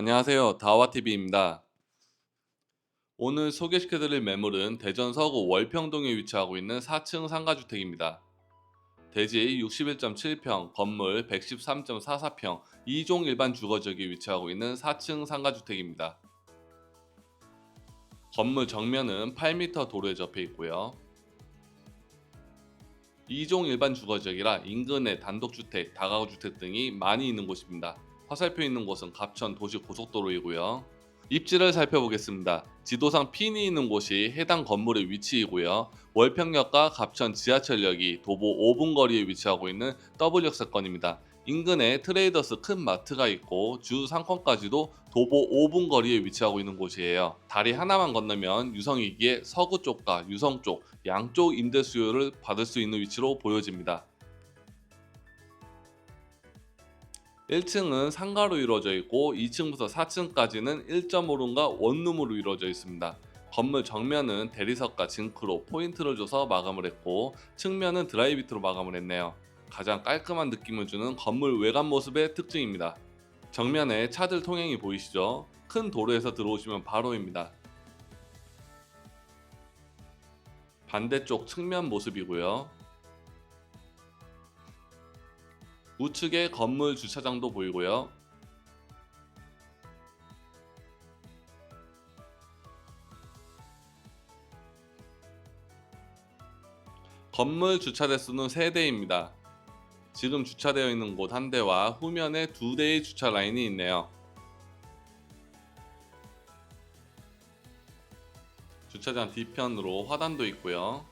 안녕하세요. 다와TV입니다. 오늘 소개시켜드릴 매물은 대전 서구 월평동에 위치하고 있는 4층 상가주택입니다. 대지 61.7평, 건물 113.44평, 2종 일반 주거지역에 위치하고 있는 4층 상가주택입니다. 건물 정면은 8m 도로에 접해 있고요. 2종 일반 주거지역이라 인근에 단독주택, 다가구주택 등이 많이 있는 곳입니다. 화살표 있는 곳은 갑천 도시 고속도로이고요. 입지를 살펴보겠습니다. 지도상 핀이 있는 곳이 해당 건물의 위치이고요. 월평역과 갑천 지하철역이 도보 5분 거리에 위치하고 있는 W역 사건입니다. 인근에 트레이더스 큰 마트가 있고 주 상권까지도 도보 5분 거리에 위치하고 있는 곳이에요. 다리 하나만 건너면 유성이기에 서구 쪽과 유성 쪽 양쪽 임대 수요를 받을 수 있는 위치로 보여집니다. 1층은 상가로 이루어져 있고 2층부터 4층까지는 1.5룸과 원룸으로 이루어져 있습니다. 건물 정면은 대리석과 징크로 포인트를 줘서 마감을 했고 측면은 드라이비트로 마감을 했네요. 가장 깔끔한 느낌을 주는 건물 외관 모습의 특징입니다. 정면에 차들 통행이 보이시죠? 큰 도로에서 들어오시면 바로입니다. 반대쪽 측면 모습이고요. 우측에 건물 주차장도 보이고요. 건물 주차 대수는 3대입니다. 지금 주차되어 있는 곳 한 대와 후면에 두 대의 주차 라인이 있네요. 주차장 뒤편으로 화단도 있고요.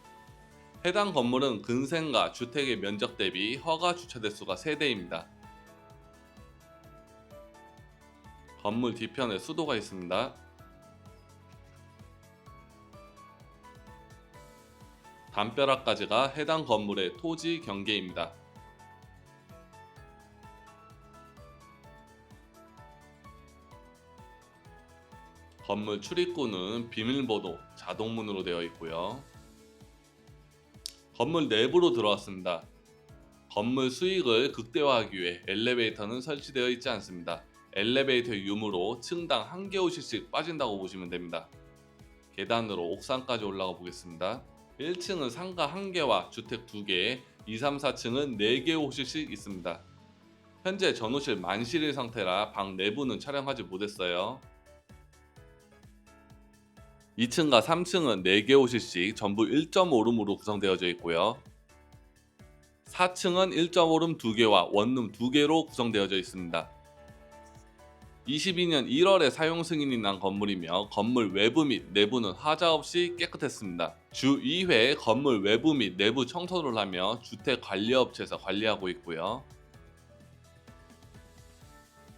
해당 건물은 근생과 주택의 면적 대비 허가 주차 대수가 3대입니다. 건물 뒤편에 수도가 있습니다. 담벼락까지가 해당 건물의 토지 경계입니다. 건물 출입구는 비밀번호 자동문으로 되어 있고요. 건물 내부로 들어왔습니다. 건물 수익을 극대화하기 위해 엘리베이터는 설치되어 있지 않습니다. 엘리베이터 유무로 층당 한 개 호실씩 빠진다고 보시면 됩니다. 계단으로 옥상까지 올라가 보겠습니다. 1층은 상가 1개와 주택 2개, 2, 3, 4층은 4개 호실씩 있습니다. 현재 전호실 만실일 상태라 방 내부는 촬영하지 못했어요. 2층과 3층은 4개 호실씩 전부 1.5룸으로 구성되어져 있고요. 4층은 1.5룸 2개와 원룸 2개로 구성되어져 있습니다. 22년 1월에 사용 승인이 난 건물이며 건물 외부 및 내부는 하자 없이 깨끗했습니다. 주 2회 건물 외부 및 내부 청소를 하며 주택 관리업체에서 관리하고 있고요.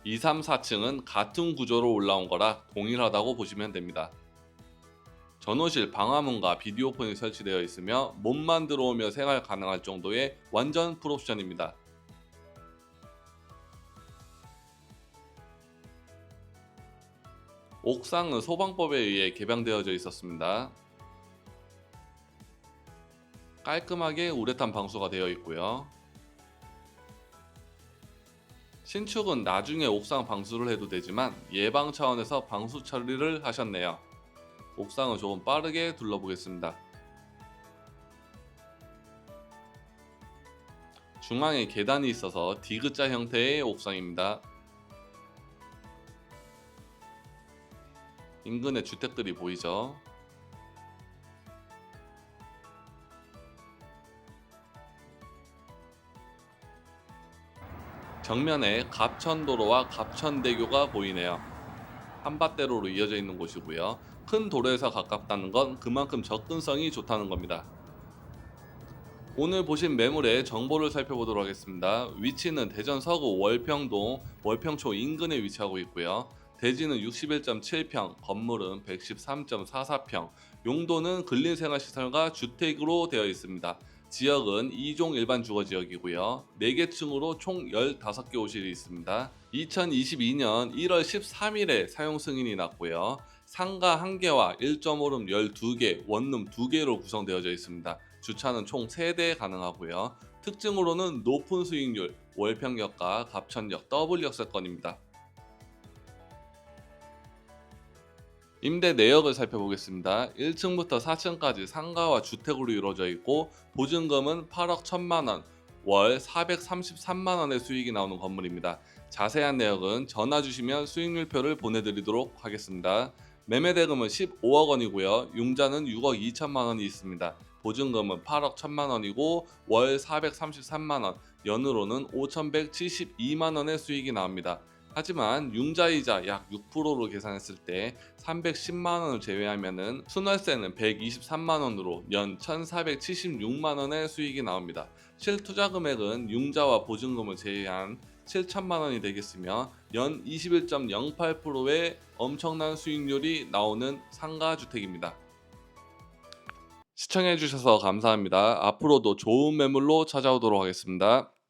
2, 3, 4층은 같은 구조로 올라온 거라 동일하다고 보시면 됩니다. 전호실 방화문과 비디오폰이 설치되어 있으며 몸만 들어오며 생활 가능할 정도의 완전 풀옵션입니다. 옥상은 소방법에 의해 개방되어져 있었습니다. 깔끔하게 우레탄 방수가 되어 있고요. 신축은 나중에 옥상 방수를 해도 되지만 예방 차원에서 방수 처리를 하셨네요. 옥상을 조금 빠르게 둘러보겠습니다. 중앙에 계단이 있어서 디귿자 형태의 옥상입니다. 인근의 주택들이 보이죠? 정면에 갑천도로와 갑천대교가 보이네요. 한밭대로로 이어져 있는 곳이고요. 큰 도로에서 가깝다는 건 그만큼 접근성이 좋다는 겁니다. 오늘 보신 매물의 정보를 살펴보도록 하겠습니다. 위치는 대전 서구 월평동 월평초 인근에 위치하고 있고요. 대지는 61.7평, 건물은 113.44평, 용도는 근린생활시설과 주택으로 되어 있습니다. 지역은 2종 일반 주거 지역이고요. 4개 층으로 총 15개 호실이 있습니다. 2022년 1월 13일에 사용 승인이 났고요. 상가 1개와 1.5룸 12개, 원룸 2개로 구성되어져 있습니다. 주차는 총 3대 가능하고요. 특징으로는 높은 수익률, 월평역과 갑천역, W역세권입니다. 임대 내역을 살펴보겠습니다. 1층부터 4층까지 상가와 주택으로 이루어져 있고 보증금은 8억 1천만 원, 월 433만 원의 수익이 나오는 건물입니다. 자세한 내역은 전화 주시면 수익률표를 보내드리도록 하겠습니다. 매매 대금은 15억 원이고요. 융자는 6억 2천만 원이 있습니다. 보증금은 8억 1천만 원이고 월 433만 원, 연으로는 5,172만 원의 수익이 나옵니다. 하지만 융자이자 약 6%로 계산했을 때 310만 원을 제외하면은 순월세는 123만 원으로 연 1,476만 원의 수익이 나옵니다. 실투자 금액은 융자와 보증금을 제외한 7천만 원이 되겠으며 연 21.08%의 엄청난 수익률이 나오는 상가 주택입니다. 시청해 주셔서 감사합니다. 앞으로도 좋은 매물로 찾아오도록 하겠습니다.